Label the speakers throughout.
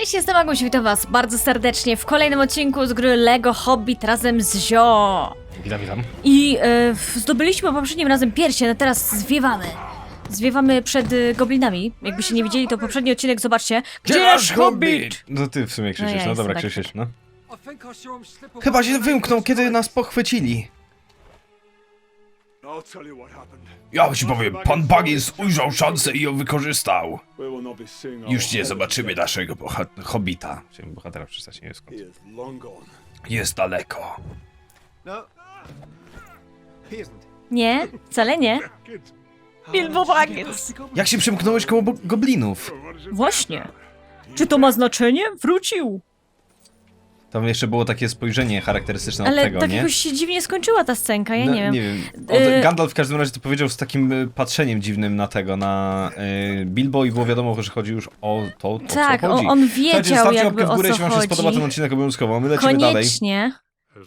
Speaker 1: Cześć, jestem Aguś, witam was bardzo serdecznie w kolejnym odcinku z gry LEGO Hobbit razem z Zio.
Speaker 2: Witam, witam.
Speaker 1: I e, w- zdobyliśmy poprzednim razem pierścień, a teraz zwiewamy. Zwiewamy przed y, goblinami. Jakbyście nie widzieli, to poprzedni odcinek zobaczcie.
Speaker 2: No ty w sumie krzyczysz,
Speaker 1: ja
Speaker 2: no, dobra, krzyczysz, no.
Speaker 3: Chyba się wymknął, kiedy nas pochwycili.
Speaker 4: Ja ci powiem, pan Baggins ujrzał szansę i ją wykorzystał. Już nie zobaczymy naszego hobbita.
Speaker 2: Chciałem bohatera przestać, nie wiem skąd.
Speaker 4: Jest daleko.
Speaker 1: Nie, wcale nie. Bilbo Baggins.
Speaker 3: Jak się przymknąłeś koło bo- goblinów?
Speaker 1: Właśnie. Czy to ma znaczenie? Wrócił.
Speaker 3: Tam jeszcze było takie spojrzenie charakterystyczne od
Speaker 1: Ale
Speaker 3: tego,
Speaker 1: tak
Speaker 3: nie?
Speaker 1: jakoś się dziwnie skończyła ta scenka, ja
Speaker 3: No,
Speaker 1: nie wiem.
Speaker 3: Nie wiem. Od,
Speaker 1: Y-
Speaker 3: Gandalf w każdym razie to powiedział z takim y, patrzeniem dziwnym na tego, na y, Bilbo i było wiadomo, że chodzi już o to, o
Speaker 1: Tak,
Speaker 3: co
Speaker 1: on,
Speaker 3: chodzi.
Speaker 1: on
Speaker 3: Słuchajcie,
Speaker 1: wiedział
Speaker 3: stawcie
Speaker 1: jakby
Speaker 3: w
Speaker 1: o
Speaker 3: górę,
Speaker 1: co
Speaker 3: jeśli wam się spodoba ten odcinek obowiązkowo. a My lecimy dalej.
Speaker 1: Koniecznie.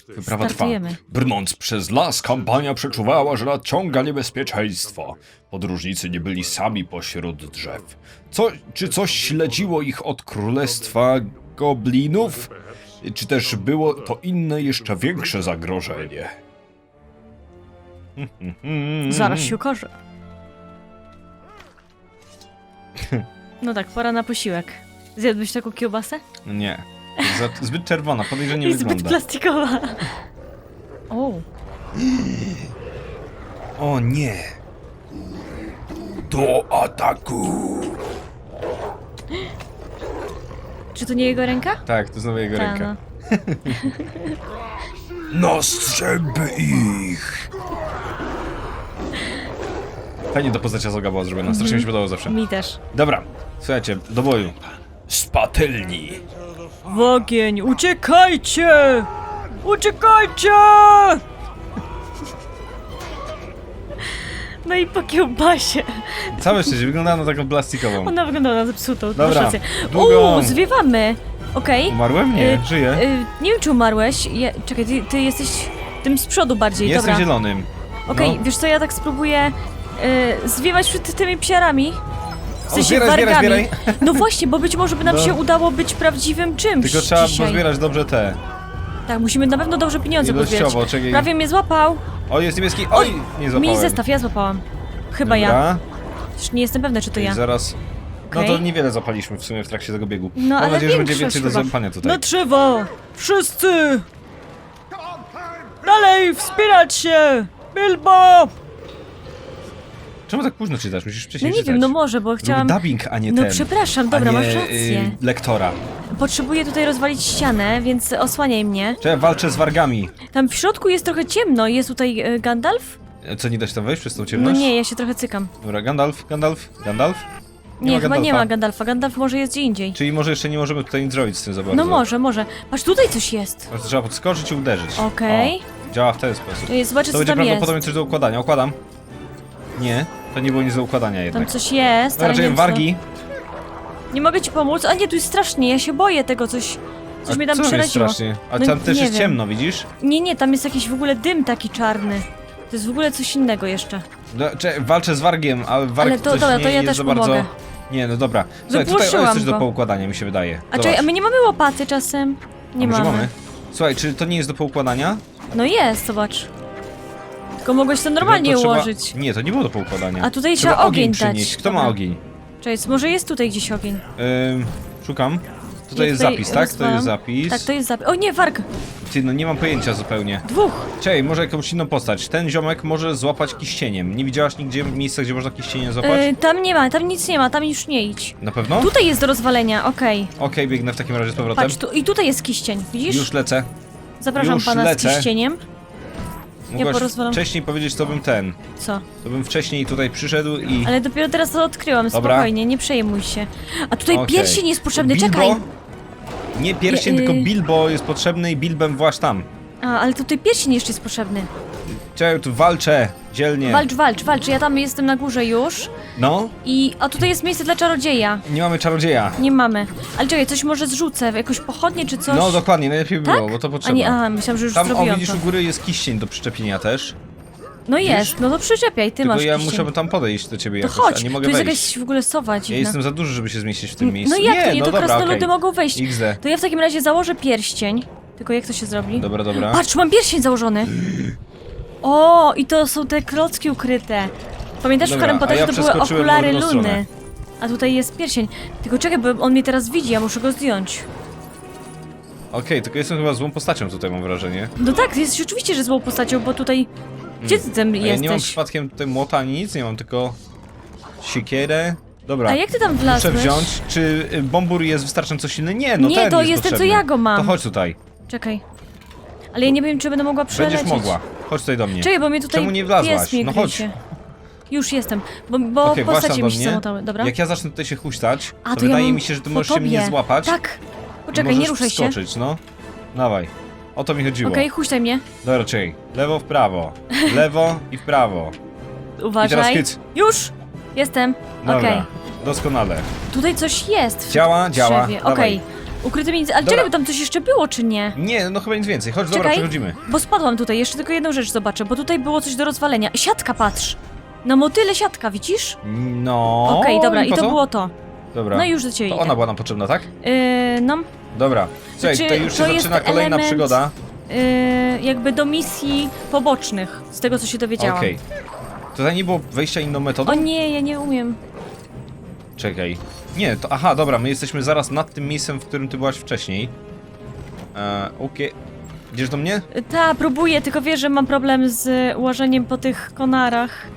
Speaker 3: Wyprawa trwa.
Speaker 4: Brnąc przez las, kampania przeczuwała, że nadciąga niebezpieczeństwo. Podróżnicy nie byli sami pośród drzew. Co, czy coś śledziło ich od królestwa goblinów? Czy też było to inne, jeszcze większe zagrożenie?
Speaker 1: Zaraz się okaże. No tak, pora na posiłek. Zjadłbyś taką kiełbasę?
Speaker 3: Nie. Za, zbyt czerwona, podejrzenie
Speaker 1: Jest zbyt
Speaker 3: wygląda.
Speaker 1: plastikowa. O,
Speaker 3: O nie.
Speaker 4: Do ataku!
Speaker 1: czy to nie jego ręka?
Speaker 3: Tak, to znowu jego
Speaker 1: Ta,
Speaker 3: ręka.
Speaker 1: no.
Speaker 4: Strzępy ich!
Speaker 3: Fajnie do postacia Zoga była zrobiona, strasznie mi się podobało zawsze.
Speaker 1: Mi też.
Speaker 3: Dobra, słuchajcie, do boju.
Speaker 4: Z patelni!
Speaker 1: W ogień! Uciekajcie! Uciekajcie! No i po kiełbasie.
Speaker 3: Całe szczęście, wyglądała na taką plastikową.
Speaker 1: Ona wygląda na zepsutą.
Speaker 3: Dobra,
Speaker 1: Masz rację. Uuu, zwiewamy. Okej.
Speaker 3: Umarłem? Nie,
Speaker 1: Y,
Speaker 3: żyję.
Speaker 1: y, nie wiem, czy umarłeś. Je, czekaj, ty, ty jesteś tym z przodu bardziej,
Speaker 3: Jestem
Speaker 1: dobra.
Speaker 3: zielonym.
Speaker 1: Okej,
Speaker 3: no.
Speaker 1: wiesz co, ja tak spróbuję y, zwiewać przed tymi psiarami. W sensie
Speaker 3: zbieraj, zbieraj,
Speaker 1: wargami.
Speaker 3: zbieraj.
Speaker 1: No właśnie, bo być może by nam
Speaker 3: No.
Speaker 1: się udało być prawdziwym czymś
Speaker 3: Tylko trzeba
Speaker 1: dzisiaj.
Speaker 3: pozbierać dobrze te.
Speaker 1: Tak, musimy na pewno dobrze pieniądze pozbierać.
Speaker 3: Ilościowo, czekaj.
Speaker 1: Prawie mnie złapał.
Speaker 3: O, jest niebieski. Oj, nie złapałem.
Speaker 1: Mini zestaw, ja złapałam. Chyba ja.
Speaker 3: Dobra.
Speaker 1: Chociaż nie jestem pewna, czy to ja.
Speaker 3: zaraz. No
Speaker 1: Okej.
Speaker 3: to niewiele zapaliśmy w sumie w trakcie tego biegu.
Speaker 1: No,
Speaker 3: Mam
Speaker 1: ale
Speaker 3: nadzieję, że będzie
Speaker 1: większość
Speaker 3: więcej do
Speaker 1: chyba.
Speaker 3: złapania tutaj.
Speaker 1: No trzeba! Wszyscy! Dalej, wspinać się! Bilbo!
Speaker 3: Czemu tak późno czytasz? Musisz
Speaker 1: No
Speaker 3: wcześniej
Speaker 1: nie
Speaker 3: czytać.
Speaker 1: wiem, no może, bo chciałam...
Speaker 3: Był dubbing, a nie
Speaker 1: No
Speaker 3: ten.
Speaker 1: przepraszam, dobra,
Speaker 3: a nie,
Speaker 1: masz rację.
Speaker 3: Y, lektora.
Speaker 1: Potrzebuję tutaj rozwalić ścianę, więc osłaniaj mnie.
Speaker 3: Czy ja walczę z wargami?
Speaker 1: Tam w środku jest trochę ciemno. Jest tutaj e, Gandalf?
Speaker 3: E, Co, nie da się tam wejść przez tą
Speaker 1: No
Speaker 3: ciemność?
Speaker 1: nie, ja się trochę cykam.
Speaker 3: Dobra, Gandalf, Gandalf, Gandalf?
Speaker 1: Nie,
Speaker 3: ma
Speaker 1: chyba nie
Speaker 3: Gandalfa.
Speaker 1: ma Gandalfa. Gandalf może jest gdzie indziej.
Speaker 3: Czyli może jeszcze nie możemy tutaj nic zrobić z tym za bardzo.
Speaker 1: No może, może. Patrz, tutaj coś jest.
Speaker 3: Może trzeba podskoczyć i uderzyć.
Speaker 1: Okej.
Speaker 3: O, działa w ten sposób.
Speaker 1: Zobaczę,
Speaker 3: To
Speaker 1: co
Speaker 3: będzie
Speaker 1: tam jest.
Speaker 3: prawdopodobnie coś do układania. Układam. Nie, to nie było nic do układania
Speaker 1: Tam
Speaker 3: jednak.
Speaker 1: coś jest,
Speaker 3: Dobra,
Speaker 1: ale nie
Speaker 3: czekaj,
Speaker 1: wiem, co.
Speaker 3: wargi.
Speaker 1: Nie mogę ci pomóc. A nie, tu jest strasznie, ja się boję tego, coś... Coś
Speaker 3: A
Speaker 1: mnie tam
Speaker 3: co jest
Speaker 1: przeraziło.
Speaker 3: strasznie? A
Speaker 1: No
Speaker 3: tam też
Speaker 1: nie
Speaker 3: jest
Speaker 1: wiem.
Speaker 3: ciemno, widzisz?
Speaker 1: Nie, nie, tam jest jakiś w ogóle dym taki czarny. To jest w ogóle coś innego jeszcze.
Speaker 3: No, walczę z wargiem, ale warg
Speaker 1: Ale to-
Speaker 3: coś
Speaker 1: dobra,
Speaker 3: nie
Speaker 1: to ja
Speaker 3: jest
Speaker 1: też
Speaker 3: za bardzo...
Speaker 1: pomogę.
Speaker 3: Nie, no dobra. Słuchaj, tutaj o, jest
Speaker 1: Wypłoszyłam
Speaker 3: coś do
Speaker 1: go.
Speaker 3: poukładania, mi się wydaje.
Speaker 1: A czekaj, a my nie mamy łopaty czasem? Nie
Speaker 3: a może
Speaker 1: mamy.
Speaker 3: mamy? Słuchaj, czy to nie jest do poukładania?
Speaker 1: No jest, zobacz. Tylko mogłeś to normalnie
Speaker 3: No trzeba-
Speaker 1: ułożyć.
Speaker 3: Nie, to nie było do poukładania.
Speaker 1: A tutaj
Speaker 3: trzeba
Speaker 1: ogień
Speaker 3: przynieść.
Speaker 1: dać.
Speaker 3: Kto ma
Speaker 1: Dobra.
Speaker 3: ogień?
Speaker 1: Czekaj, może jest tutaj gdzieś ogień.
Speaker 3: Ym, szukam. Tutaj
Speaker 1: Ja
Speaker 3: jest
Speaker 1: tutaj
Speaker 3: zapis, tak? To
Speaker 1: rozwalam.
Speaker 3: jest zapis.
Speaker 1: Tak, to jest zapis. O nie, warg!
Speaker 3: Ty, no nie mam pojęcia zupełnie.
Speaker 1: Dwóch!
Speaker 3: Czej, może jakąś inną postać. Ten ziomek może złapać kiścieniem. Nie widziałaś nigdzie miejsca, gdzie można kiścieniem złapać?
Speaker 1: Y, tam nie ma, tam nic nie ma, tam już nie idź.
Speaker 3: Na pewno? Okej,
Speaker 1: Tutaj jest do rozwalenia, okej.
Speaker 3: biegnę w takim razie z powrotem.
Speaker 1: Patrz, tu, i tutaj jest kiścień, widzisz?
Speaker 3: Już lecę.
Speaker 1: Zapraszam
Speaker 3: już
Speaker 1: pana
Speaker 3: lecę.
Speaker 1: z kiścieniem.
Speaker 3: Mogłaś
Speaker 1: porozwalam.
Speaker 3: wcześniej powiedzieć, to bym ten.
Speaker 1: Co?
Speaker 3: To bym wcześniej tutaj przyszedł i...
Speaker 1: Ale dopiero teraz to odkryłam,
Speaker 3: Dobra.
Speaker 1: spokojnie, nie przejmuj się. A tutaj
Speaker 3: Okej.
Speaker 1: pierścień jest potrzebny,
Speaker 3: Bilbo?
Speaker 1: czekaj!
Speaker 3: Nie pierścień,
Speaker 1: Je- y-
Speaker 3: tylko Bilbo jest potrzebny i Bilbem właśnie tam.
Speaker 1: A, ale tutaj pierścień jeszcze jest potrzebny.
Speaker 3: Czekaj, tu walczę, dzielnie.
Speaker 1: Walcz, walcz, walcz, ja tam jestem na górze już.
Speaker 3: No,
Speaker 1: I, a tutaj jest miejsce dla czarodzieja.
Speaker 3: nie mamy czarodzieja.
Speaker 1: Nie mamy. Ale czekaj, coś może zrzucę, jakoś pochodnie czy coś?
Speaker 3: No dokładnie, najlepiej by
Speaker 1: Tak?
Speaker 3: było, bo to
Speaker 1: A
Speaker 3: potrzeba.
Speaker 1: nie, aha, myślałam, że już
Speaker 3: Tam, o
Speaker 1: zrobiłam
Speaker 3: widzisz,
Speaker 1: to.
Speaker 3: u góry jest kiścień do przyczepienia też.
Speaker 1: No jest, no to przyczepiaj, ty
Speaker 3: Tylko
Speaker 1: masz
Speaker 3: ja muszę tam podejść do ciebie
Speaker 1: To
Speaker 3: jakoś,
Speaker 1: chodź,
Speaker 3: a nie
Speaker 1: tu
Speaker 3: mogę
Speaker 1: jest
Speaker 3: wejść.
Speaker 1: jakaś w ogóle sowa
Speaker 3: Ja
Speaker 1: dziwna.
Speaker 3: jestem za duży, żeby się zmieścić w tym miejscu.
Speaker 1: No jak to nie,
Speaker 3: no
Speaker 1: to
Speaker 3: dobra,
Speaker 1: krasnoludy
Speaker 3: okej.
Speaker 1: mogą wejść.
Speaker 3: XD.
Speaker 1: To ja w takim razie założę pierścień. Tylko jak to się zrobi?
Speaker 3: Dobra, dobra.
Speaker 1: Patrz, mam pierścień założony. O, i to są te klocki ukryte. Pamiętasz w
Speaker 3: Dobra,
Speaker 1: Harry
Speaker 3: a
Speaker 1: Potterze
Speaker 3: ja
Speaker 1: to były
Speaker 3: przeskoczyłem
Speaker 1: okulary
Speaker 3: drugą
Speaker 1: Luny. A tutaj jest pierścień. Tylko czekaj, bo on mnie teraz widzi, ja muszę go zdjąć.
Speaker 3: Okej, tylko jestem chyba złą postacią tutaj, mam wrażenie.
Speaker 1: No tak, jesteś oczywiście, że złą postacią, bo tutaj... Gdzie ty tam
Speaker 3: A ja nie mam
Speaker 1: jesteś?
Speaker 3: przypadkiem tutaj młota ani nic, nie mam tylko siekierę. Dobra.
Speaker 1: A jak ty tam
Speaker 3: Muszę
Speaker 1: wlazłeś?
Speaker 3: wziąć. Czy y, Bombur jest wystarczająco silny? Nie, no
Speaker 1: Nie,
Speaker 3: ten
Speaker 1: to
Speaker 3: jest
Speaker 1: jest ten, co
Speaker 3: potrzebny.
Speaker 1: ja go mam.
Speaker 3: To chodź tutaj.
Speaker 1: Czekaj. Ale ja nie wiem, czy będę mogła przelecieć.
Speaker 3: Będziesz mogła. Chodź tutaj do mnie.
Speaker 1: Czekaj, bo mnie tutaj
Speaker 3: Czemu nie wlazłaś?
Speaker 1: mnie
Speaker 3: No chodź.
Speaker 1: Już jestem, bo, bo
Speaker 3: Okej, właśnie
Speaker 1: postacie mi się zamotały, dobra?
Speaker 3: Jak ja zacznę tutaj się huśtać, to,
Speaker 1: A, to ja
Speaker 3: wydaje mi się, że ty możesz się mnie złapać.
Speaker 1: Tak.
Speaker 3: i
Speaker 1: Poczekaj,
Speaker 3: możesz
Speaker 1: nie ruszaj się.
Speaker 3: wskoczyć, no. Dawaj. O to mi chodziło.
Speaker 1: Okej, huśtaj mnie.
Speaker 3: Dobra, czekaj. Lewo, w prawo. Lewo i w prawo.
Speaker 1: Uważaj.
Speaker 3: hyc.
Speaker 1: Już! Jestem. Okej.
Speaker 3: Doskonale.
Speaker 1: Tutaj coś jest. W
Speaker 3: Działa, działa.
Speaker 1: drzewie.
Speaker 3: Dawaj.
Speaker 1: Okej. Ukryty między... Ale
Speaker 3: Dobra.
Speaker 1: czekaj, bo tam coś jeszcze było, czy nie?
Speaker 3: Nie, no chyba nic więcej. Chodź, dobra,
Speaker 1: Czekaj.
Speaker 3: przechodzimy.
Speaker 1: Bo spadłam tutaj, jeszcze tylko jedną rzecz zobaczę, bo tutaj było coś do rozwalenia. Siatka, patrz! Na motyle siatka, widzisz?
Speaker 3: No.
Speaker 1: Okej, dobra, i
Speaker 3: po
Speaker 1: to
Speaker 3: co?
Speaker 1: było to.
Speaker 3: Dobra.
Speaker 1: No i już do ciebie
Speaker 3: To
Speaker 1: idę.
Speaker 3: ona była nam potrzebna, tak?
Speaker 1: Yy, no,
Speaker 3: Dobra. Słuchaj,
Speaker 1: Znaczy,
Speaker 3: tutaj już
Speaker 1: to
Speaker 3: się
Speaker 1: jest
Speaker 3: zaczyna kolejna
Speaker 1: element-
Speaker 3: przygoda.
Speaker 1: yy, jakby do misji pobocznych, z tego co się dowiedziałam.
Speaker 3: Okej. Tutaj nie było wejścia inną metodą?
Speaker 1: O nie, ja nie umiem.
Speaker 3: Czekaj. Nie, to aha, dobra, my jesteśmy zaraz nad tym miejscem, w którym ty byłaś wcześniej. Eee, okej. Idziesz do mnie?
Speaker 1: Ta, próbuję, tylko wiesz, że mam problem z ułożeniem po tych konarach.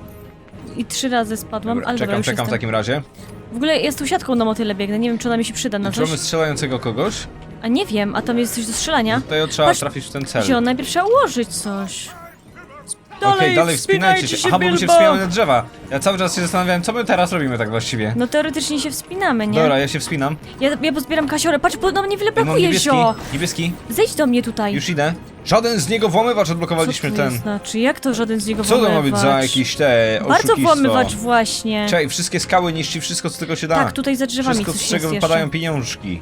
Speaker 1: I trzy razy spadłam,
Speaker 3: Dobra,
Speaker 1: ale dobra,
Speaker 3: czekam,
Speaker 1: już
Speaker 3: czekam w
Speaker 1: jestem.
Speaker 3: takim razie.
Speaker 1: W ogóle jest tu siatką na motyle biegnę, nie wiem czy ona mi się przyda na
Speaker 3: Czy mamy
Speaker 1: coś.
Speaker 3: strzelającego kogoś?
Speaker 1: A nie wiem, a tam jest coś do strzelania.
Speaker 3: Tutaj trzeba
Speaker 1: Patrz,
Speaker 3: trafić w ten cel.
Speaker 1: Wziął, najpierw trzeba ułożyć coś.
Speaker 3: Okej, dalej wspinajcie się. Aha, bo my się
Speaker 1: Bilbo.
Speaker 3: wspinamy na drzewa. Ja cały czas się zastanawiałem, co my teraz robimy tak właściwie.
Speaker 1: No teoretycznie się wspinamy, nie?
Speaker 3: Dobra, ja się wspinam.
Speaker 1: Ja, ja pozbieram kasiorę, patrz, bo nam niewiele
Speaker 3: Ja mam
Speaker 1: brakuje,
Speaker 3: niebieski,
Speaker 1: zio!
Speaker 3: niebieski.
Speaker 1: Zejdź do mnie tutaj.
Speaker 3: Już idę. Żaden z niego włamywacz
Speaker 1: Co
Speaker 3: odblokowaliśmy
Speaker 1: to
Speaker 3: ten.
Speaker 1: znaczy? Jak to żaden z niego
Speaker 3: Co to ma być za
Speaker 1: włamywacz?
Speaker 3: jakieś te
Speaker 1: Bardzo
Speaker 3: oszukistwo?
Speaker 1: włamywacz właśnie.
Speaker 3: Czekaj, wszystkie skały niszczy wszystko, co tylko się da.
Speaker 1: Tak, tutaj za drzewami
Speaker 3: Wszystko,
Speaker 1: coś
Speaker 3: z czego
Speaker 1: jest
Speaker 3: wypadają
Speaker 1: jeszcze.
Speaker 3: pieniążki.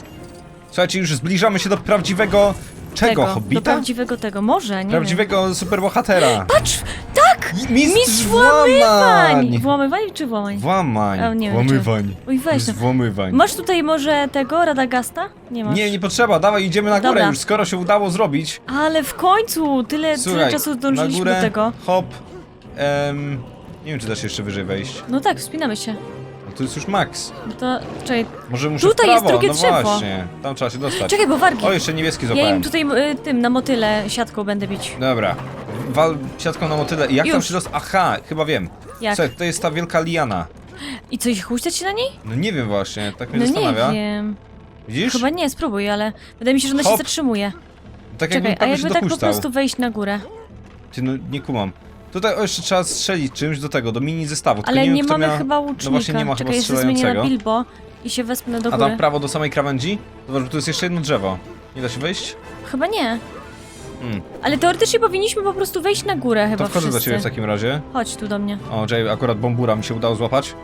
Speaker 3: Słuchajcie, już zbliżamy się do prawdziwego... Czego?
Speaker 1: Tego, do
Speaker 3: Hobbita?
Speaker 1: prawdziwego tego, może, nie
Speaker 3: Prawdziwego superbohatera.
Speaker 1: Patrz, tak!
Speaker 3: Mistrz,
Speaker 1: Mistrz
Speaker 3: włamań!
Speaker 1: Włamywań czy włamań?
Speaker 3: Włamań.
Speaker 1: A, nie wiem,
Speaker 3: Włamywań.
Speaker 1: Oj, weź no.
Speaker 3: włamywań.
Speaker 1: Masz tutaj może tego, Radagasta? Nie masz.
Speaker 3: Nie, nie potrzeba, dawaj, idziemy na górę
Speaker 1: Dobra.
Speaker 3: już, skoro się udało zrobić.
Speaker 1: Ale w końcu, tyle, tyle
Speaker 3: Słuchaj,
Speaker 1: czasu
Speaker 3: na górę,
Speaker 1: do tego.
Speaker 3: hop, em, nie wiem, czy da się jeszcze wyżej wejść.
Speaker 1: No tak, wspinamy się.
Speaker 3: To jest już max.
Speaker 1: No to, czekaj,
Speaker 3: Może muszę
Speaker 1: Tutaj
Speaker 3: w
Speaker 1: jest drugie
Speaker 3: no
Speaker 1: drzewo.
Speaker 3: właśnie. Tam trzeba się dostać.
Speaker 1: czekaj, bo wargi.
Speaker 3: O, jeszcze niebieski
Speaker 1: Ja
Speaker 3: złapałem.
Speaker 1: im tutaj y, tym, na motyle siatką będę bić.
Speaker 3: Dobra. Wal siatką na motyle. I Jak tam
Speaker 1: Już.
Speaker 3: się? Aha, chyba wiem.
Speaker 1: Jak?
Speaker 3: Słuchaj, to jest ta wielka liana.
Speaker 1: I co, ich huśtać się na niej?
Speaker 3: No nie wiem właśnie, tak mnie
Speaker 1: No
Speaker 3: zastanawia.
Speaker 1: nie wiem.
Speaker 3: Widzisz?
Speaker 1: Chyba nie, spróbuj, ale wydaje mi się, że ona się
Speaker 3: Hop.
Speaker 1: zatrzymuje.
Speaker 3: Tak jakbym
Speaker 1: Czekaj, a
Speaker 3: prawie się
Speaker 1: jakby tak po
Speaker 3: dopuszczał.
Speaker 1: prostu wejść na górę.
Speaker 3: Ty, no nie kumam. Tutaj o, jeszcze trzeba strzelić czymś do tego, do mini zestawu. tylko
Speaker 1: Ale
Speaker 3: nie,
Speaker 1: nie,
Speaker 3: wiem, kto
Speaker 1: mamy
Speaker 3: miał...
Speaker 1: chyba łucznika.
Speaker 3: No właśnie nie ma
Speaker 1: Czekaj,
Speaker 3: chyba
Speaker 1: jeszcze zmienię na
Speaker 3: strzelającego.
Speaker 1: Bilbo i się wespnę do
Speaker 3: A
Speaker 1: góry.
Speaker 3: tam prawo do samej krawędzi? Zobacz, bo tu jest jeszcze jedno drzewo. Nie da się wejść?
Speaker 1: Chyba nie.
Speaker 3: Hmm.
Speaker 1: Ale teoretycznie powinniśmy po prostu wejść na górę chyba
Speaker 3: To wchodzę do
Speaker 1: wszyscy.
Speaker 3: ciebie w takim razie.
Speaker 1: Chodź tu do mnie.
Speaker 3: O, Jay, akurat bombura mi się udało złapać.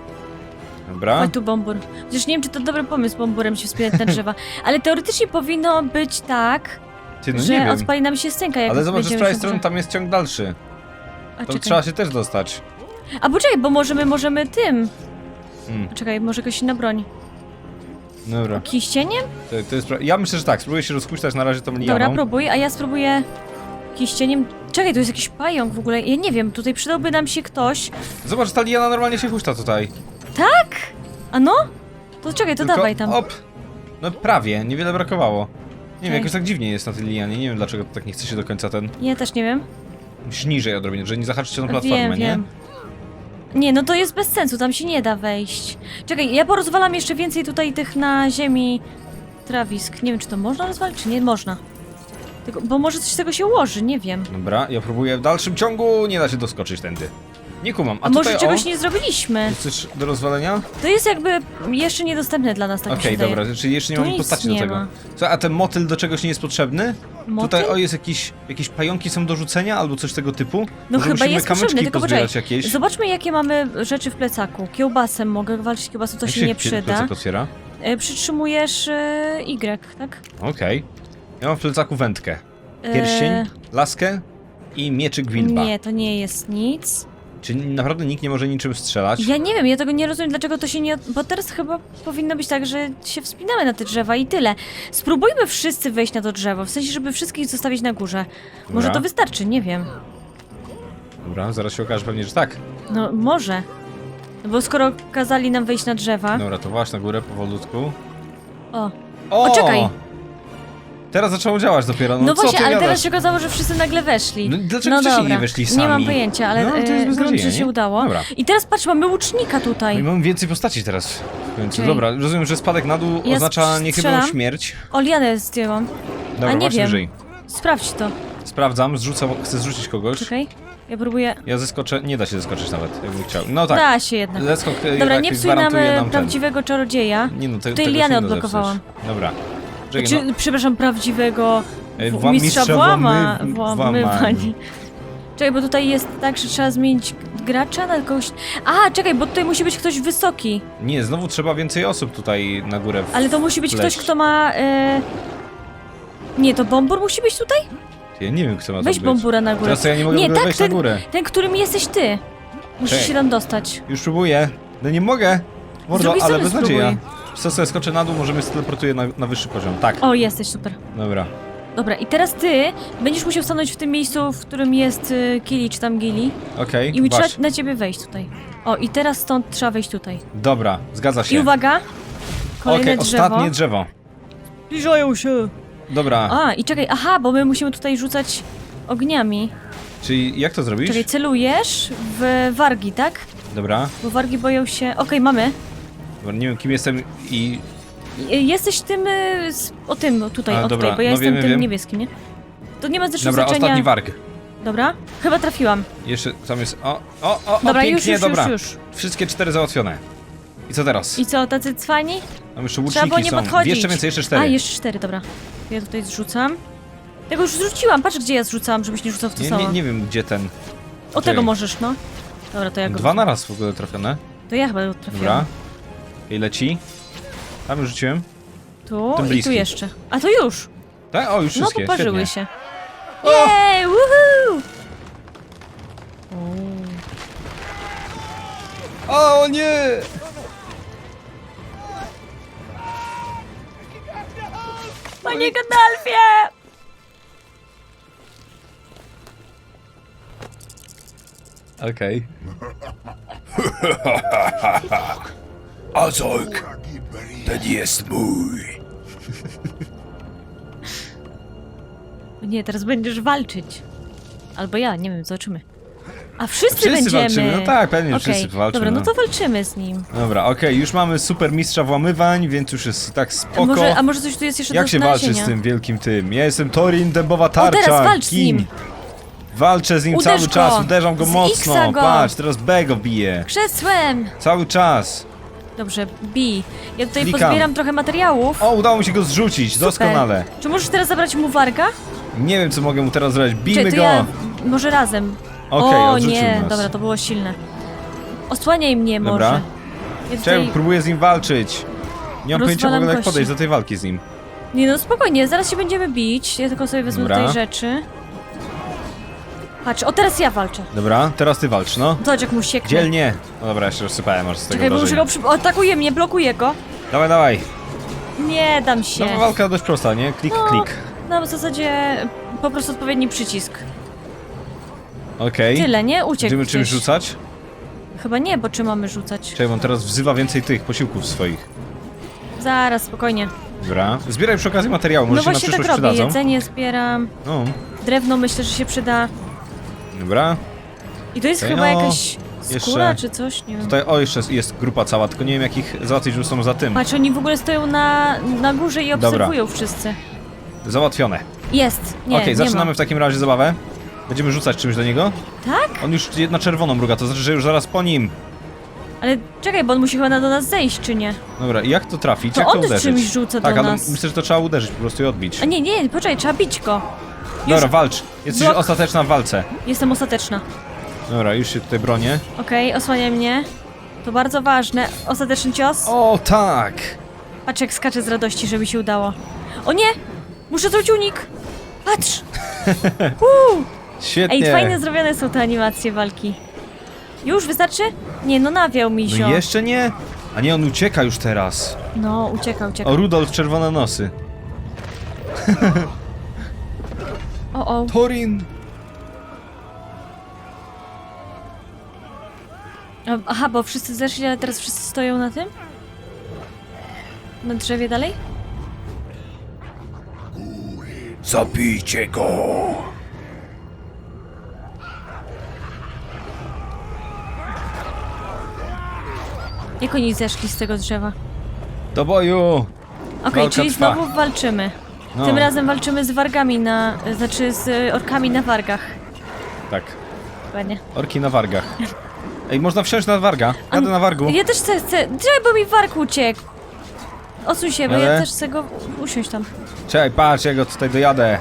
Speaker 3: Dobra.
Speaker 1: Chodź tu bombur. Chociaż nie wiem, czy to dobry pomysł bomburem się wspinać na drzewa. Ale teoretycznie powinno być tak,
Speaker 3: Ty, no nie
Speaker 1: że
Speaker 3: wiem.
Speaker 1: odpali nam się stęka, jak
Speaker 3: Ale zobacz, że z
Speaker 1: będziemy
Speaker 3: prawej
Speaker 1: się
Speaker 3: strony tam jest ciąg dalszy.
Speaker 1: A,
Speaker 3: To
Speaker 1: czekaj.
Speaker 3: trzeba się też dostać.
Speaker 1: A poczekaj, bo możemy, możemy tym.
Speaker 3: Hmm.
Speaker 1: Czekaj, może jakaś inna broń.
Speaker 3: Dobra.
Speaker 1: Kiścieniem?
Speaker 3: To, to jest pra... Ja myślę, że tak. Spróbuję się rozhuśtać na razie tą lianą.
Speaker 1: Dobra, próbuj, a ja spróbuję kiścieniem. Czekaj, tu jest jakiś pająk w ogóle. Ja nie wiem, tutaj przydałby nam się ktoś.
Speaker 3: Zobacz, ta liana normalnie się huśta tutaj.
Speaker 1: Tak? A no? To czekaj, to
Speaker 3: Tylko,
Speaker 1: dawaj tam.
Speaker 3: Op. No prawie, niewiele brakowało. Nie wiem,
Speaker 1: Okej.
Speaker 3: jakoś tak dziwnie jest na tej lianie. Nie wiem, dlaczego tak nie chce się do końca ten...
Speaker 1: Ja też nie wiem.
Speaker 3: Musisz niżej odrobinę, że nie zahaczyć się na platformę,
Speaker 1: wiem,
Speaker 3: nie?
Speaker 1: wiem. Nie, no to jest bez sensu, tam się nie da wejść. Czekaj, ja porozwalam jeszcze więcej tutaj tych na ziemi trawisk. Nie wiem, czy to można rozwalić, czy nie można. Tylko, bo może coś z tego się ułoży, nie wiem.
Speaker 3: Dobra, ja próbuję w dalszym ciągu, nie da się doskoczyć tędy. Nie kumam. A,
Speaker 1: A, może
Speaker 3: tutaj,
Speaker 1: czegoś
Speaker 3: o,
Speaker 1: nie zrobiliśmy?
Speaker 3: coś do rozwalenia?
Speaker 1: To jest jakby jeszcze niedostępne dla nas, tak mi
Speaker 3: Okej,
Speaker 1: się wydaje.
Speaker 3: dobra, czyli jeszcze nie
Speaker 1: Tu
Speaker 3: mamy
Speaker 1: nic
Speaker 3: postaci do
Speaker 1: nie
Speaker 3: tego.
Speaker 1: ma.
Speaker 3: Co, a ten motyl do czegoś nie jest potrzebny?
Speaker 1: Motyl?
Speaker 3: Tutaj o jest jakiś, jakieś pająki są do rzucenia albo coś tego typu?
Speaker 1: No
Speaker 3: Może
Speaker 1: chyba
Speaker 3: musimy
Speaker 1: jest
Speaker 3: kamyczki
Speaker 1: potrzebny, tylko
Speaker 3: pozbierać
Speaker 1: poczekaj.
Speaker 3: jakieś?
Speaker 1: Zobaczmy, jakie mamy rzeczy w plecaku. Kiełbasem mogę walczyć kiełbasą, to
Speaker 3: Jak
Speaker 1: się nie
Speaker 3: pie-
Speaker 1: przyda.
Speaker 3: plecak otwiera?
Speaker 1: E, przytrzymujesz e, Y, tak?
Speaker 3: Okej. Ja mam w plecaku wędkę. Pierścień,
Speaker 1: E,
Speaker 3: laskę i mieczyk Wilba.
Speaker 1: Nie, to nie jest nic.
Speaker 3: Czy naprawdę nikt nie może niczym strzelać?
Speaker 1: Ja nie wiem, ja tego nie rozumiem, dlaczego to się nie... od- Bo teraz chyba powinno być tak, że się wspinamy na te drzewa i tyle. Spróbujmy wszyscy wejść na to drzewo, w sensie, żeby wszystkich zostawić na górze. Może
Speaker 3: Dobra.
Speaker 1: to wystarczy, nie wiem.
Speaker 3: Dobra, zaraz się okaże pewnie, że tak.
Speaker 1: No, może. No bo skoro kazali nam wejść na drzewa...
Speaker 3: Dobra, to właśnie na górę powolutku.
Speaker 1: O,
Speaker 3: O,
Speaker 1: O, czekaj.
Speaker 3: Teraz zaczęło działać dopiero. No,
Speaker 1: no,
Speaker 3: co
Speaker 1: właśnie,
Speaker 3: ty
Speaker 1: ale
Speaker 3: gadasz?
Speaker 1: teraz się okazało, że wszyscy nagle weszli.
Speaker 3: No, dlaczego
Speaker 1: no
Speaker 3: wcześniej
Speaker 1: dobra.
Speaker 3: nie weszli sami?
Speaker 1: Nie mam pojęcia, ale
Speaker 3: No, to jest
Speaker 1: e, grunt, że się udało.
Speaker 3: Dobra.
Speaker 1: I teraz patrz, mamy łucznika
Speaker 3: No i
Speaker 1: tutaj.
Speaker 3: mamy więcej postaci teraz. W końcu.
Speaker 1: Okej.
Speaker 3: Dobra, rozumiem, że spadek na dół
Speaker 1: Ja
Speaker 3: oznacza niechybną
Speaker 1: strzelam.
Speaker 3: śmierć.
Speaker 1: Olianę zdjęłam.
Speaker 3: Dobra,
Speaker 1: A nie
Speaker 3: właśnie
Speaker 1: wiem.
Speaker 3: wyżej.
Speaker 1: Sprawdź to.
Speaker 3: Sprawdzam, zrzucam, chcę zrzucić kogoś.
Speaker 1: Czekaj. Ja próbuję...
Speaker 3: Ja zeskoczę, nie da się zeskoczyć nawet, jakbym chciał. No tak,
Speaker 1: Da się jednak.
Speaker 3: e,
Speaker 1: Dobra, nie psuj nam
Speaker 3: gwarantuje
Speaker 1: e,
Speaker 3: nam ten.
Speaker 1: prawdziwego czarodzieja.
Speaker 3: Nie no, te,
Speaker 1: Tutaj
Speaker 3: tego
Speaker 1: lianę
Speaker 3: się nie da
Speaker 1: odblokowałam.
Speaker 3: zepsuć. Dobra. Czekaj,
Speaker 1: Czy,
Speaker 3: no.
Speaker 1: przepraszam, prawdziwego
Speaker 3: E,
Speaker 1: w-
Speaker 3: wła-
Speaker 1: mistrza
Speaker 3: mistrza
Speaker 1: włama, włamywań. Czekaj, bo tutaj jest tak, że trzeba zmienić gracza na kogoś... A, czekaj, bo tutaj musi być ktoś wysoki.
Speaker 3: Nie, znowu trzeba więcej osób tutaj na górę. w-
Speaker 1: Ale to musi być ktoś, kto ma... E... Nie, to Bombur musi być tutaj?
Speaker 3: Ja nie wiem, kto ma
Speaker 1: Weź
Speaker 3: być.
Speaker 1: Bombura na górę.
Speaker 3: Teraz ja nie mogę ogóle
Speaker 1: tak,
Speaker 3: wejść
Speaker 1: ten,
Speaker 3: na górę.
Speaker 1: ten, którym jesteś ty. Musisz
Speaker 3: Czekaj.
Speaker 1: się tam dostać.
Speaker 3: Już próbuję. No nie mogę. Mordo, ale bez nadzieja. Co sobie skoczę na dół, może mnie steleportuje na, na wyższy poziom. Tak,
Speaker 1: O, jesteś, super.
Speaker 3: dobra.
Speaker 1: Dobra, i teraz ty będziesz musiał stanąć w tym miejscu, w którym jest y, Kili, czy tam Gili.
Speaker 3: Okej,
Speaker 1: I trzeba
Speaker 3: wasz.
Speaker 1: na ciebie wejść tutaj. O, i teraz stąd trzeba wejść tutaj.
Speaker 3: Dobra, zgadza się.
Speaker 1: I uwaga!
Speaker 3: Okej,
Speaker 1: Kolejne drzewo.
Speaker 3: ostatnie drzewo.
Speaker 1: Zbliżają się.
Speaker 3: Dobra,
Speaker 1: A, i czekaj, aha, bo my musimy tutaj rzucać ogniami.
Speaker 3: czyli jak to zrobić?
Speaker 1: Czekaj, celujesz w wargi, tak?
Speaker 3: Dobra,
Speaker 1: Bo wargi boją się... Okej, mamy.
Speaker 3: Dobra, nie wiem kim jestem i...
Speaker 1: Jesteś tym... y, z- O tym, tutaj,
Speaker 3: A,
Speaker 1: o
Speaker 3: dobra,
Speaker 1: tutaj, bo ja
Speaker 3: no
Speaker 1: jestem
Speaker 3: wiem,
Speaker 1: tym
Speaker 3: wiem.
Speaker 1: niebieskim, nie? To nie ma zresztą
Speaker 3: Dobra,
Speaker 1: znaczenia...
Speaker 3: ostatni warg.
Speaker 1: Dobra, chyba trafiłam.
Speaker 3: Jeszcze tam jest... O, o, o,
Speaker 1: Dobra,
Speaker 3: o
Speaker 1: już,
Speaker 3: pięknie,
Speaker 1: już,
Speaker 3: dobra.
Speaker 1: już, już.
Speaker 3: Wszystkie cztery załatwione. I co teraz?
Speaker 1: I co, tacy cwani?
Speaker 3: Mam jeszcze
Speaker 1: Trzeba było
Speaker 3: łuczniki
Speaker 1: nie
Speaker 3: są.
Speaker 1: podchodzić.
Speaker 3: Jeszcze więcej, jeszcze cztery.
Speaker 1: A, jeszcze cztery, dobra. Ja tutaj zrzucam. Tego już zrzuciłam, patrz gdzie ja zrzucałam, żebyś nie rzucał w to
Speaker 3: nie,
Speaker 1: samo.
Speaker 3: nie, nie wiem gdzie ten...
Speaker 1: O tego możesz, no. Dobra, to ja go...
Speaker 3: Dwa na raz w ogóle trafione.
Speaker 1: To ja chyba go trafiłam.
Speaker 3: Dobra. I leci. Tam już rzuciłem.
Speaker 1: Tu
Speaker 3: Ten
Speaker 1: i tu jeszcze. A to już!
Speaker 3: Tak? O, już
Speaker 1: No,
Speaker 3: wszystkie,
Speaker 1: poparzyły
Speaker 3: świetnie.
Speaker 1: się. Jej, woohoo!
Speaker 3: O nie!
Speaker 1: Panie Gandalfie!
Speaker 3: Okej.
Speaker 4: Azog, ten jest mój.
Speaker 1: Nie, teraz będziesz walczyć. Albo ja, nie wiem, zobaczymy. A wszyscy,
Speaker 3: Wszyscy
Speaker 1: będziemy.
Speaker 3: walczymy, no tak, pewnie
Speaker 1: Okej,
Speaker 3: wszyscy walczymy,
Speaker 1: Dobra, no
Speaker 3: no.
Speaker 1: to walczymy z nim.
Speaker 3: Dobra, okej, już mamy super mistrza włamywań, więc już jest tak
Speaker 1: A
Speaker 3: spoko.
Speaker 1: może, a może coś tu jest jeszcze
Speaker 3: Jak
Speaker 1: do
Speaker 3: się walczy
Speaker 1: znalezienia?
Speaker 3: z tym wielkim tym? Ja jestem Torin, dębowa tarcza.
Speaker 1: teraz walcz z nim.
Speaker 3: Walczę z nim
Speaker 1: Uderz
Speaker 3: cały
Speaker 1: go.
Speaker 3: czas, uderzam go
Speaker 1: Z
Speaker 3: mocno.
Speaker 1: Xa go.
Speaker 3: Patrz, teraz B go bije.
Speaker 1: Krzesłem!
Speaker 3: Cały czas.
Speaker 1: Dobrze, bi. Ja tutaj
Speaker 3: Klikam.
Speaker 1: pozbieram trochę materiałów.
Speaker 3: O, udało mi się go zrzucić,
Speaker 1: Super.
Speaker 3: doskonale.
Speaker 1: Czy możesz teraz zabrać mu warga?
Speaker 3: Nie wiem, co mogę mu teraz zrobić. Bijmy
Speaker 1: Czy
Speaker 3: go.
Speaker 1: ja... Może razem.
Speaker 3: Okej,
Speaker 1: o
Speaker 3: odrzucił
Speaker 1: nie,
Speaker 3: nas.
Speaker 1: dobra, to było silne. Osłaniaj mnie
Speaker 3: Dobra.
Speaker 1: może. Ja tutaj...
Speaker 3: próbuję z nim walczyć. Nie mam pojęcia w
Speaker 1: Rozwalam
Speaker 3: ogóle jak
Speaker 1: kości.
Speaker 3: podejść do tej walki z nim.
Speaker 1: Nie no, spokojnie, zaraz się będziemy bić. Ja tylko sobie wezmę
Speaker 3: Dobra.
Speaker 1: tutaj rzeczy. Patrz, o teraz ja walczę.
Speaker 3: Dobra, teraz ty walcz, no.
Speaker 1: Zobacz jak mu sieknę.
Speaker 3: Dzielnie. No dobra, jeszcze rozsypałem aż z tego
Speaker 1: Czekaj, bo
Speaker 3: wrażenia.
Speaker 1: go przy... Atakuje mnie, blokuje go.
Speaker 3: Dawaj, dawaj.
Speaker 1: Nie dam się.
Speaker 3: No walka dość prosta, nie? Klik,
Speaker 1: No,
Speaker 3: klik.
Speaker 1: No w zasadzie po prostu odpowiedni przycisk.
Speaker 3: Okej.
Speaker 1: Tyle, nie? Uciekł
Speaker 3: Będziemy czymś
Speaker 1: gdzieś.
Speaker 3: rzucać?
Speaker 1: Chyba nie, bo czy mamy rzucać?
Speaker 3: Czekaj, on teraz wzywa więcej tych posiłków swoich.
Speaker 1: Zaraz, spokojnie.
Speaker 3: Dobra. Zbieraj przy okazji materiały, może
Speaker 1: no
Speaker 3: się na
Speaker 1: właśnie tak
Speaker 3: przyszłość
Speaker 1: robię,
Speaker 3: przydadzą.
Speaker 1: jedzenie zbieram,
Speaker 3: No,
Speaker 1: drewno myślę, że się przyda.
Speaker 3: Dobra.
Speaker 1: I to jest chyba
Speaker 3: no,
Speaker 1: jakaś skóra
Speaker 3: jeszcze-
Speaker 1: czy coś, nie wiem.
Speaker 3: Tutaj, o, jeszcze jest grupa cała, tylko nie wiem jak ich załatwić, że są za tym.
Speaker 1: Patrz, oni w ogóle stoją na, na górze i
Speaker 3: Dobra.
Speaker 1: obserwują wszyscy.
Speaker 3: Załatwione.
Speaker 1: Jest, nie,
Speaker 3: Okej,
Speaker 1: nie
Speaker 3: zaczynamy
Speaker 1: ma.
Speaker 3: w takim razie zabawę. Będziemy rzucać czymś do niego.
Speaker 1: Tak?
Speaker 3: On już na czerwoną mruga, to znaczy, że już zaraz po nim.
Speaker 1: Ale czekaj, bo on musi chyba na do nas zejść, czy nie?
Speaker 3: Dobra, i jak to trafić?
Speaker 1: To
Speaker 3: jak to
Speaker 1: on
Speaker 3: uderzyć?
Speaker 1: czymś rzuca
Speaker 3: tak,
Speaker 1: do
Speaker 3: ale
Speaker 1: nas.
Speaker 3: myślę, że to trzeba uderzyć po prostu i odbić.
Speaker 1: A nie, nie, poczekaj, trzeba bić go.
Speaker 3: Dobra, walcz. Jesteś
Speaker 1: Blok.
Speaker 3: ostateczna w walce.
Speaker 1: Jestem ostateczna.
Speaker 3: Dobra, już się tutaj bronię.
Speaker 1: Okej, osłaniaj mnie. To bardzo ważne. Ostateczny cios.
Speaker 3: O, tak!
Speaker 1: Patrz jak skacze z radości, żeby się udało. O nie! Muszę zrobić unik! Patrz! Uuu!
Speaker 3: Świetnie.
Speaker 1: Ej, fajnie zrobione są te animacje walki. Już wystarczy? Nie, no nawiał mi się.
Speaker 3: No jeszcze nie. A nie, on ucieka już teraz.
Speaker 1: No, ucieka, ucieka.
Speaker 3: O, Rudolf czerwone nosy.
Speaker 1: O.
Speaker 3: Torin.
Speaker 1: Aha, bo wszyscy zeszli, ale teraz wszyscy stoją na tym? Na drzewie dalej?
Speaker 4: Zabijcie go!
Speaker 1: Jak oni zeszli z tego drzewa?
Speaker 3: Do boju.
Speaker 1: Okej,
Speaker 3: Walka
Speaker 1: czyli
Speaker 3: trwa.
Speaker 1: znowu walczymy.
Speaker 3: No,
Speaker 1: Tym razem walczymy z wargami na... Znaczy z y, orkami na wargach.
Speaker 3: Tak.
Speaker 1: Ładnie.
Speaker 3: Orki na wargach. Ej, można wsiąść na warga. Jadę na wargu.
Speaker 1: Ja też chcę, chcę... Czekaj, bo mi warg uciekł. Odsuń się, bo ja
Speaker 3: Ale?
Speaker 1: też chcę go usiąść tam.
Speaker 3: Czekaj, patrz, ja go tutaj dojadę.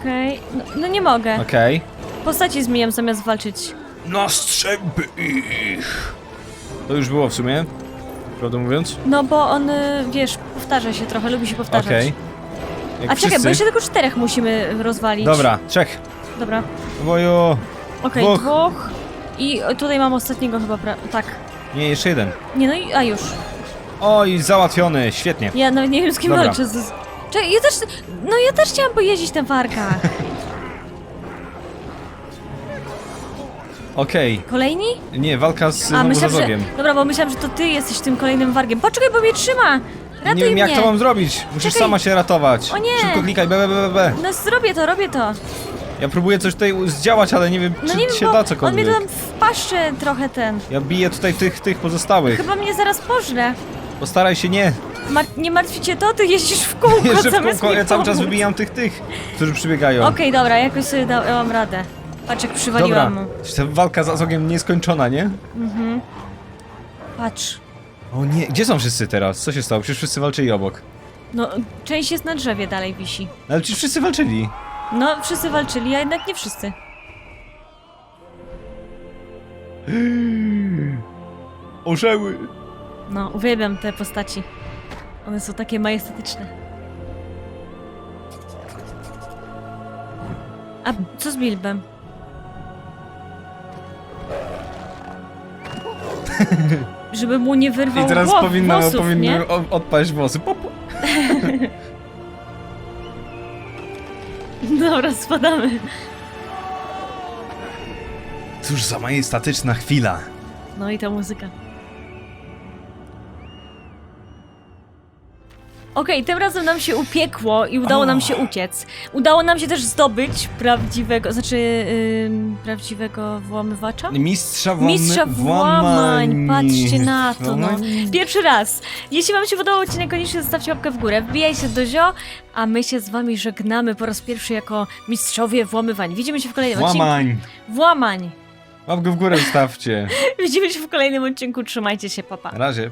Speaker 1: Okej. No, no nie mogę.
Speaker 3: Okej.
Speaker 1: Postaci zmieniam zamiast walczyć.
Speaker 4: Na strzępy ich!
Speaker 3: To już było w sumie. Prawdę mówiąc.
Speaker 1: No bo on, y, wiesz, powtarza się trochę, lubi się powtarzać.
Speaker 3: Okej. Jak
Speaker 1: A czekaj,
Speaker 3: wszyscy.
Speaker 1: bo jeszcze tylko czterech musimy rozwalić.
Speaker 3: Dobra, trzech.
Speaker 1: Dobra.
Speaker 3: Do boju.
Speaker 1: Okej,
Speaker 3: Dwóch.
Speaker 1: dwóch. I tutaj mam ostatniego chyba, pra... tak.
Speaker 3: Nie, jeszcze jeden.
Speaker 1: Nie no i, a już.
Speaker 3: Oj, załatwiony, świetnie.
Speaker 1: Ja nawet nie wiem z kim
Speaker 3: Dobra.
Speaker 1: walczę. Z... Czekaj, ja też, no ja też chciałam pojeździć na warkach.
Speaker 3: Okej.
Speaker 1: Kolejni?
Speaker 3: Nie, walka z
Speaker 1: A, myślałam, że... Dobra, bo myślałam, że to ty jesteś tym kolejnym wargiem. Poczekaj, bo mnie trzyma! Ratuj
Speaker 3: Nie wiem
Speaker 1: mnie!
Speaker 3: jak to mam zrobić. Musisz
Speaker 1: Czekaj.
Speaker 3: sama się ratować.
Speaker 1: O nie.
Speaker 3: Szybko klikaj, be, be, be, be.
Speaker 1: No zrobię to, robię to.
Speaker 3: Ja próbuję coś tutaj zdziałać, ale nie wiem,
Speaker 1: No
Speaker 3: czy
Speaker 1: nie wiem,
Speaker 3: się
Speaker 1: bo
Speaker 3: da
Speaker 1: on
Speaker 3: cokolwiek.
Speaker 1: mnie tam w paszczę trochę ten.
Speaker 3: Ja biję tutaj tych, tych pozostałych.
Speaker 1: Chyba mnie zaraz pożre.
Speaker 3: Postaraj się nie.
Speaker 1: Mar nie martwi cię to, ty jeździsz w kółko
Speaker 3: Jeszcze w
Speaker 1: zamiast
Speaker 3: kółko,
Speaker 1: mi
Speaker 3: ja cały czas
Speaker 1: pomóc.
Speaker 3: wybijam tych, tych, którzy przybiegają.
Speaker 1: Okej, dobra, jakoś sobie dałam radę. Patrz jak
Speaker 3: Dobra,
Speaker 1: przywaliłam mu.
Speaker 3: ta walka z Azogiem nieskończona, nie?
Speaker 1: Patrz.
Speaker 3: O nie, gdzie są wszyscy teraz? Co się stało? Przecież wszyscy walczyli obok.
Speaker 1: No, część jest na drzewie dalej wisi.
Speaker 3: Ale przecież wszyscy walczyli.
Speaker 1: No, wszyscy walczyli, a jednak nie wszyscy.
Speaker 3: Orzeły.
Speaker 1: No, uwielbiam te postaci. One są takie majestatyczne. A co z Bilbem? Żeby mu nie wyrwał
Speaker 3: I teraz
Speaker 1: głow,
Speaker 3: powinno,
Speaker 1: włosów,
Speaker 3: powinny
Speaker 1: nie?
Speaker 3: o- odpaść włosy. Pop.
Speaker 1: Dobra, spadamy.
Speaker 3: Cóż za majestatyczna chwila.
Speaker 1: No i ta muzyka. Okej, tym razem nam się upiekło i udało nam się uciec. Udało nam się też zdobyć prawdziwego, znaczy ym, prawdziwego włamywacza?
Speaker 3: Mistrza, włamy,
Speaker 1: Mistrza włamań, patrzcie na to, no. Pierwszy raz. Jeśli wam się podobał odcinek, koniecznie zostawcie łapkę w górę, wbijajcie do zio, a my się z wami żegnamy po raz pierwszy jako mistrzowie włamywań. Widzimy się w kolejnym odcinku.
Speaker 3: Włamań.
Speaker 1: Włamań.
Speaker 3: Łapkę w górę stawcie.
Speaker 1: Widzimy się w kolejnym odcinku, trzymajcie się, papa.
Speaker 3: Na razie.